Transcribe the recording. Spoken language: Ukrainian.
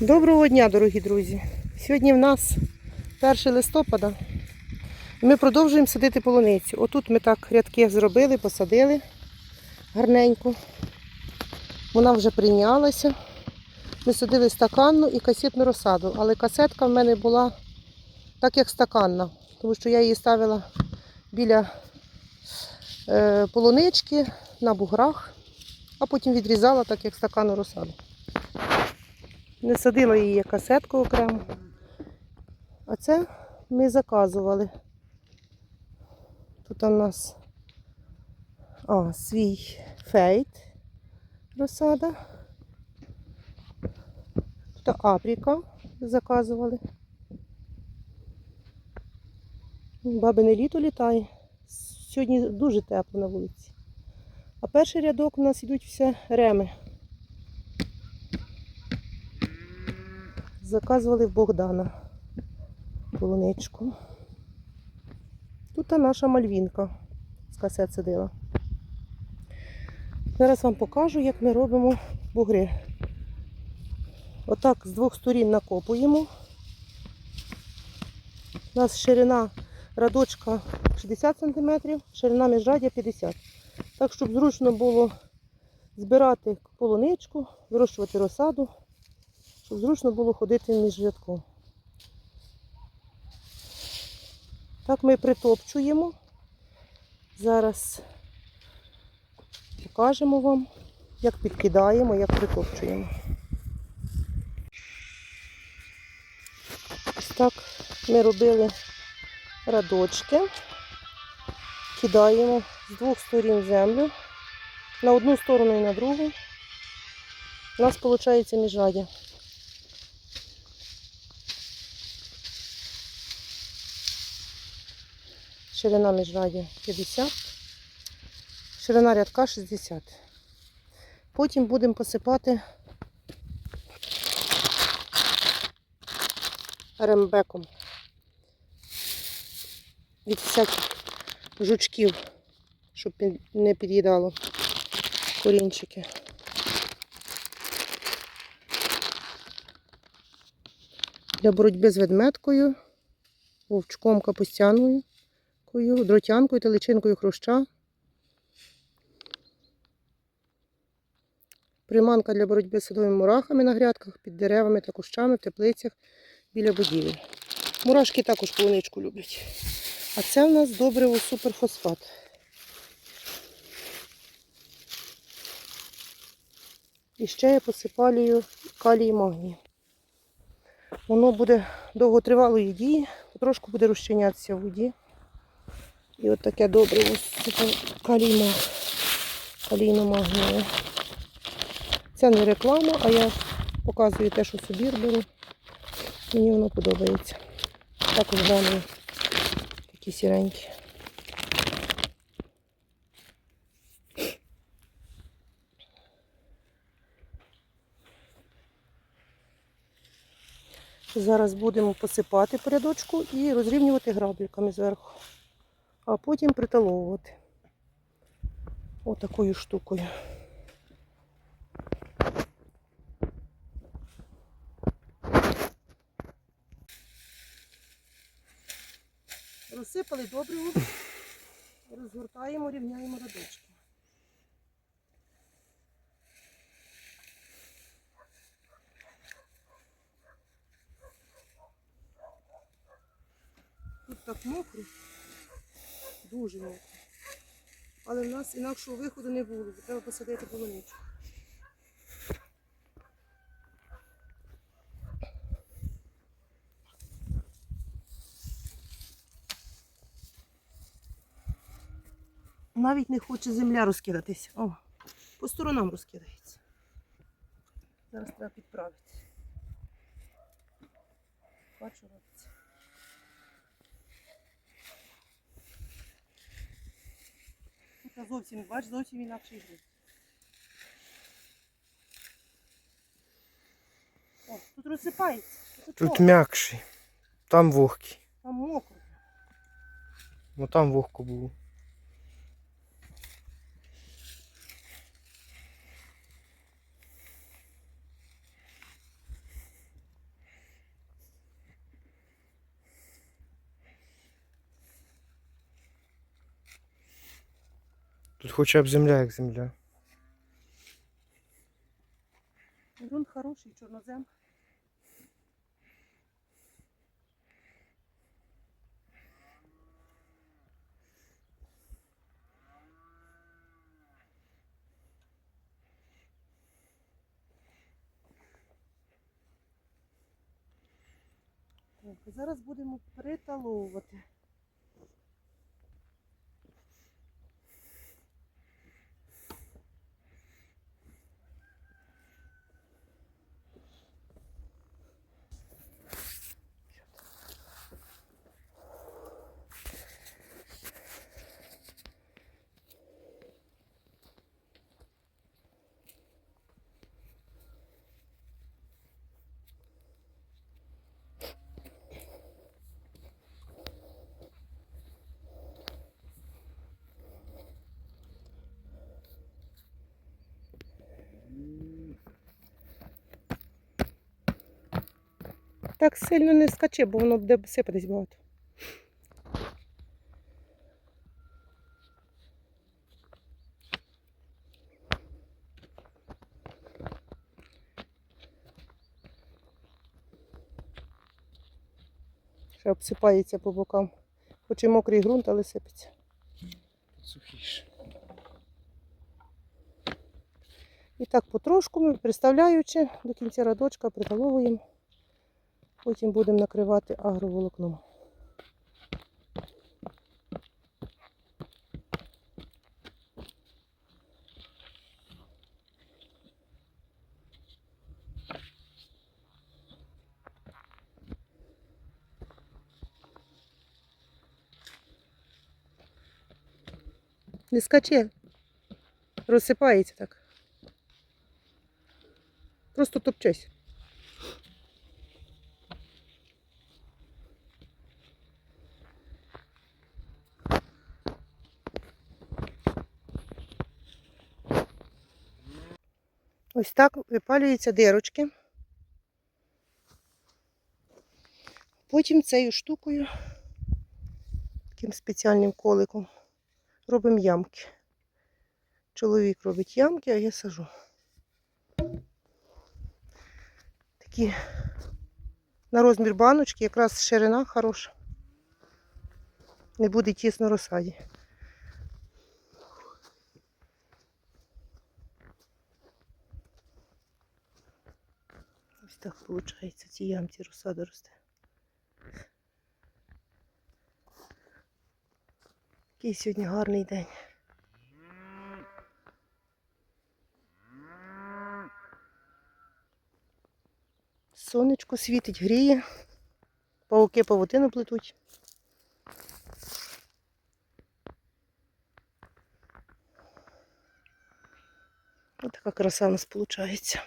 Доброго дня, дорогі друзі! Сьогодні в нас 1 листопада. Ми продовжуємо садити полуницю. Отут ми так рядки зробили, посадили гарненько. Вона вже прийнялася. Ми садили стаканну і касетну розсаду, але касетка в мене була так, як стаканна, тому що я її ставила біля е, полунички на буграх, а потім відрізала так, як стаканну розсаду. Не садила її як касетку окремо. А це ми заказували. Тут у нас а, свій фейт розсада. Тут апріка заказували. Бабине літо літає. Сьогодні дуже тепло на вулиці. А перший рядок у нас йдуть все реми. Заказували в Богдана полуничку. Тут наша мальвінка з касет сидила. Зараз вам покажу, як ми робимо бугри. Отак з двох сторін накопуємо. У нас ширина радочка 60 см, ширина міжрадя 50 см. Так, щоб зручно було збирати полуничку, вирощувати розсаду щоб зручно було ходити між рядком. Так ми притопчуємо. Зараз покажемо вам, як підкидаємо, як притопчуємо. Ось так ми робили радочки, кидаємо з двох сторін землю, на одну сторону і на другу. У нас виходить міжрадя. Ширина міжраді 50, ширина рядка 60. Потім будемо посипати рембеком від всяких жучків, щоб не під'їдало корінчики. Для боротьби з ведметкою, вовчком капустяною кою, дротянкою та личинкою хруща. Приманка для боротьби з садовими мурахами на грядках, під деревами та кущами, в теплицях біля будівель. Мурашки також полуничку люблять. А це в нас добриво суперфосфат. І ще я посипалюю калій магній. Воно буде довготривалої дії, потрошку буде розчинятися в воді. І от таке добре ось калійно, калійно-магнієве. Це не реклама, а я показую те, що собі беру. Мені воно подобається. Також гранули такі сіренькі. Зараз будемо посипати по рядочку і розрівнювати грабликами зверху а потім приталовувати отакою штукою. Розсипали добриво, розгортаємо, рівняємо радочки. Тут так мокро. Дуже мокро. Але в нас інакшого виходу не було, бо треба посадити полуничку. Навіть не хоче земля розкидатися. О, по сторонам розкидається. Зараз треба підправити. Бачу, робиться. Тут зовсім, бач, зовсім інакший груд. О, тут розсипається. Тут, Тут м'якший. Там вогкий. Там мокро. Ну там вогко було. Тут хоча б земля як земля. Грунт хороший, чорнозем. Так, зараз будемо приталовувати. Так сильно не скачи, бо воно буде сипатись багато. Ще обсипається по бокам. Хоч і мокрий ґрунт, але сипеться. Сухіше. І так потрошку ми, приставляючи до кінця радочка, приталовуємо. Потім будемо накривати агроволокном. Не скаче. Розсипається так. Просто топчись. Ось так випалюються дирочки. Потім цією штукою, таким спеціальним коликом, робимо ямки. Чоловік робить ямки, а я сажу. Такі на розмір баночки, якраз ширина хороша. Не буде тісно розсаді. Так виходить, ці ямці розсада росте. Який сьогодні гарний день. Сонечко світить, гріє. Пауки павутину плетуть. Ось така краса у нас виходить.